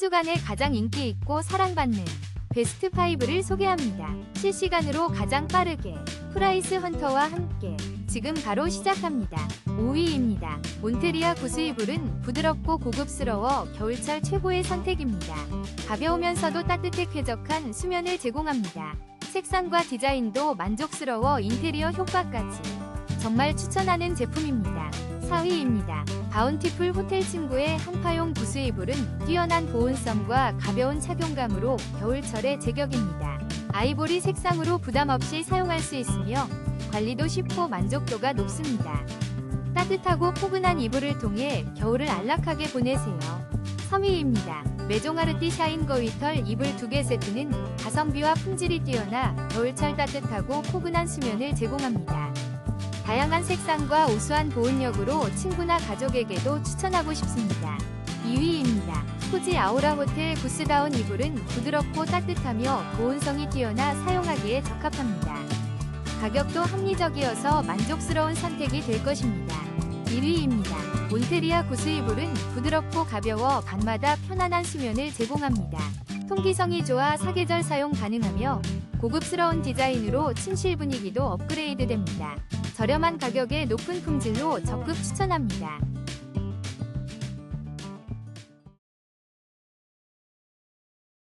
주간에 가장 인기 있고 사랑받는 베스트 5를 소개합니다. 실시간으로 가장 빠르게 프라이스 헌터와 함께 지금 바로 시작합니다. 5위입니다. 몬테리아 구스이불은 부드럽고 고급스러워 겨울철 최고의 선택입니다. 가벼우면서도 따뜻해 쾌적한 수면을 제공합니다. 색상과 디자인도 만족스러워 인테리어 효과까지 정말 추천하는 제품입니다. 4위입니다. 바운티풀 호텔 친구의 한파용 구스이불은 뛰어난 보온성과 가벼운 착용감으로 겨울철에 제격입니다. 아이보리 색상으로 부담 없이 사용할 수 있으며 관리도 쉽고 만족도가 높습니다. 따뜻하고 포근한 이불을 통해 겨울을 안락하게 보내세요. 3위입니다. 메종아르띠 샤인 거위털 이불 2개 세트는 가성비와 품질이 뛰어나 겨울철 따뜻하고 포근한 수면을 제공합니다. 다양한 색상과 우수한 보온력으로 친구나 가족에게도 추천하고 싶습니다. 2위입니다. 코지 아우라 호텔 구스다운 이불은 부드럽고 따뜻하며 보온성이 뛰어나 사용하기에 적합합니다. 가격도 합리적이어서 만족스러운 선택이 될 것입니다. 1위입니다. 몬테리아 구스 이불은 부드럽고 가벼워 밤마다 편안한 수면을 제공합니다. 통기성이 좋아 사계절 사용 가능하며 고급스러운 디자인으로 침실 분위기도 업그레이드 됩니다. 저렴한 가격에 높은 품질로 적극 추천합니다.